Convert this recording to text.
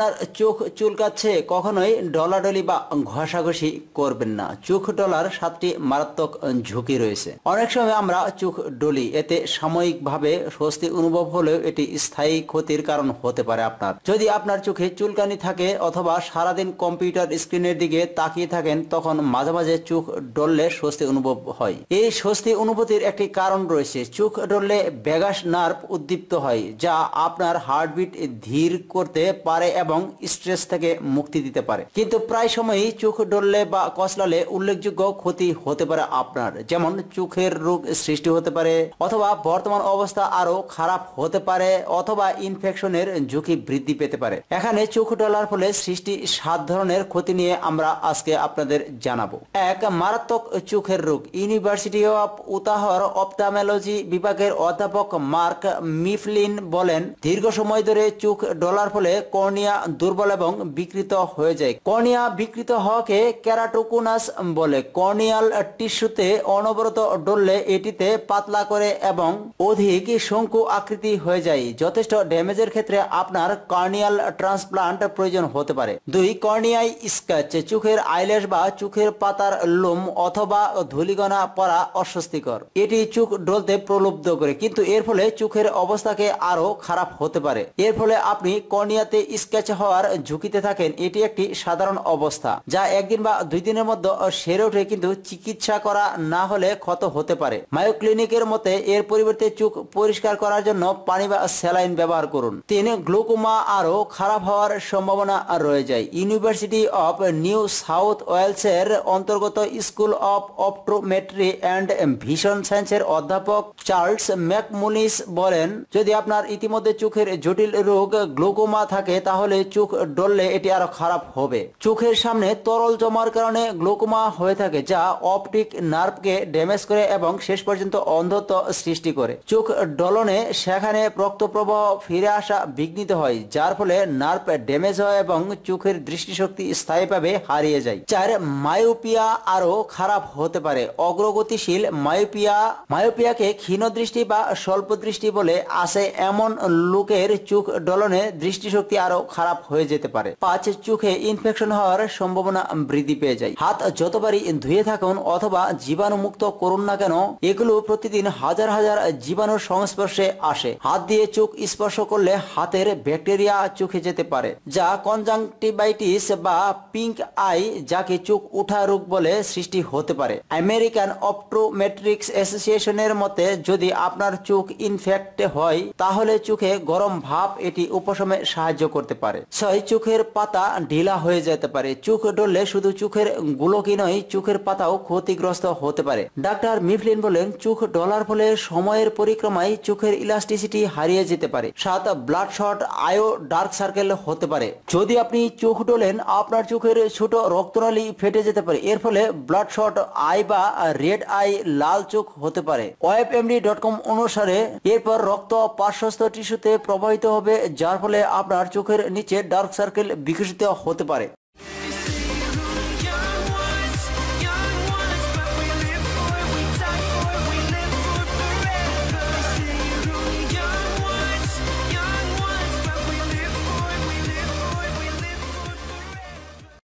আপনার চোখ চুলকাচ্ছে, কখনোই ডলাডলি বা ঘষাঘষি করবেন না। চোখ ডলার সাতটি মারাত্মক ঝুঁকি রয়েছে। অনেক সময় আমরা চোখ ডলি, এতে সাময়িকভাবে স্বস্তি অনুভব হলেও এটি স্থায়ী ক্ষতির কারণ হতে পারে আপনার। যদি আপনার চোখে চুলকানি থাকে অথবা সারাদিন কম্পিউটার স্ক্রিনের দিকে তাকিয়ে থাকেন, তখন মাঝে মাঝে চোখ ডললে স্বস্তি অনুভব হয়। এই স্বস্তি অনুভূতির একটি কারণ রয়েছে, চোখ ডললে ব্যাগাস নার্ভ উদ্দীপ্ত হয়, যা আপনার হার্টবিট ধীর করতে পারে এবং স্ট্রেস থেকে মুক্তি দিতে পারে। কিন্তু প্রায় সময়ই চোখ ডললে বা কসলালে উল্লেখযোগ্য ক্ষতি হতে পারে আপনার। যেমন চোখের রোগ সৃষ্টি হতে পারে, অথবা বর্তমান অবস্থা আরও খারাপ হতে পারে, অথবা ইনফেকশনের ঝুঁকি বৃদ্ধি পেতে পারে। এখানে চোখ ডলার ফলে সৃষ্টি সাত ধরনের ক্ষতি নিয়ে আমরা আজকে আপনাদের জানাব। এক, মারাত্মক চোখের রোগ। ইউনিভার্সিটি অফ উতাহর অপটামেলজি বিভাগের অধ্যাপক মার্ক মিফলিন বলেন, দীর্ঘ সময় ধরে চোখ ডলার ফলে কর্নিয়া দুর্বল এবং বিকৃত হয়ে যায়। কর্নিয়া বিকৃত হওয়াকে ক্যারাটোকুনাস বলে। কর্নিয়াল টিস্যুতে অনবরত ডললে এটিতে পাতলা করে এবং অধিক শঙ্কু আকৃতি হয়ে যায়। যথেষ্ট ড্যামেজের ক্ষেত্রে আপনার কর্নিয়াল ট্রান্সপ্লান্ট প্রয়োজন হতে পারে। দুই কর্নিয়াই স্ক্যাচ, চোখের আইলেস বা চোখের পাতার লোম অথবা ধুলিগনা পরা অস্বস্তিকর। এটি চোখ ডলতে প্রলুব্ধ করে, কিন্তু এর ফলে চোখের অবস্থাকে আরও খারাপ হতে পারে। এর ফলে আপনি কর্নিয়াতে স্কেচ হওয়ার ঝুঁকিতে থাকেন, এটি একটি সাধারণ অবস্থা, যা একদিন বা দুই দিনের মধ্যে সেরে ওঠে, কিন্তু চিকিৎসা করা না হলে ক্ষত হতে পারে। মায়ো ক্লিনিকের মতে, এর পরিবর্তে চোখ পরিষ্কার করার জন্য পানি বা স্যালাইন ব্যবহার করুন। তিন, গ্লুকোমা আরও খারাপ হওয়ার সম্ভাবনা রয়ে যায়। University of New South Wales এর অন্তর্গত school of optometry and vision সায়েন্সের অধ্যাপক চার্লস ম্যাকমুনিস বলেন, যদি আপনার ইতিমধ্যে চোখের জটিল রোগ, গ্লুকোমা থাকে, তাহলে চোখ ডললে এটি আরও খারাপ হবে। চোখের সামনে তরল জমার কারণে গ্লুকোমা হয়ে থাকে, যা অপটিক নার্ভকে ড্যামেজ করে এবং শেষ পর্যন্ত অন্ধত্ব সৃষ্টি করে। চোখ ডলনে সেখানে রক্ত প্রবাহ ফিরে আসা বিঘ্নিত হয়, যার ফলে নার্ভ ড্যামেজ হয় এবং চোখের দৃষ্টিশক্তি স্থায়ীভাবে হারিয়ে যায়। চার, মায়োপিয়া আরও খারাপ হতে পারে। অগ্রগতিশীল মায়োপিয়া, মায়োপিয়াকে ক্ষীণ দৃষ্টি বা স্বল্প দৃষ্টি বলে আসে। এমন লোকের চোখ ডলনে দৃষ্টিশক্তি আরও খারাপ হয়ে যেতে পারে। পাঁচ চোখে ইনফেকশন হওয়ার সম্ভাবনা বৃদ্ধি পেয়ে যায়। হাত যতবারই ধুয়ে থাকুন অথবা জীবাণু মুক্ত করুন না কেন, এগুলো প্রতিদিন হাজার হাজার জীবাণুর সংস্পর্শে আসে। হাত দিয়ে চোখ স্পর্শ করলে হাতের ব্যাকটেরিয়া চোখে যেতে পারে, যা কনজাংটিভাইটিস বা পিঙ্ক আই যাকে চোখ উঠা রোগ বলে সৃষ্টি হতে পারে। আমেরিকান অপট্রোমেট্রিক্স অ্যাসোসিয়েশনের মতে, যদি আপনার চোখ ইনফেক্ট হয়, তাহলে চোখে গরম ভাব এটি উপশমে সাহায্য করতে পারে। ছয় চোখের পাতা ঢিলা হয়ে যেতে পারে। চোখ ডললে শুধু চোখের গুলোকি নয়, চোখের পাতাও ক্ষতিগ্রস্ত হতে পারে। ডাক্তার মিফলিন বলেন, চোখ ডলার ফলে সময়ের পরিক্রমায় চোখের ইলাস্টিসিটি হারিয়ে যেতে পারে। সাত ব্লাড শট, আয়ো ডার্ক সার্কেল হতে পারে। যদি আপনি চোখ ডোলেন, আপনার চোখের ছোট রক্তনালী ফেটে যেতে পারে। এর ফলে ব্লাড শট, আই বা রেড আই লাল চোখ হতে পারে। কম অনুসারে এরপর রক্ত পার্শ্বস্থ টিস্যুতে প্রবাহিত হবে, যার ফলে আপনার চোখের নিচে ডার্ক সার্কেল বিকশিত হতে পারে।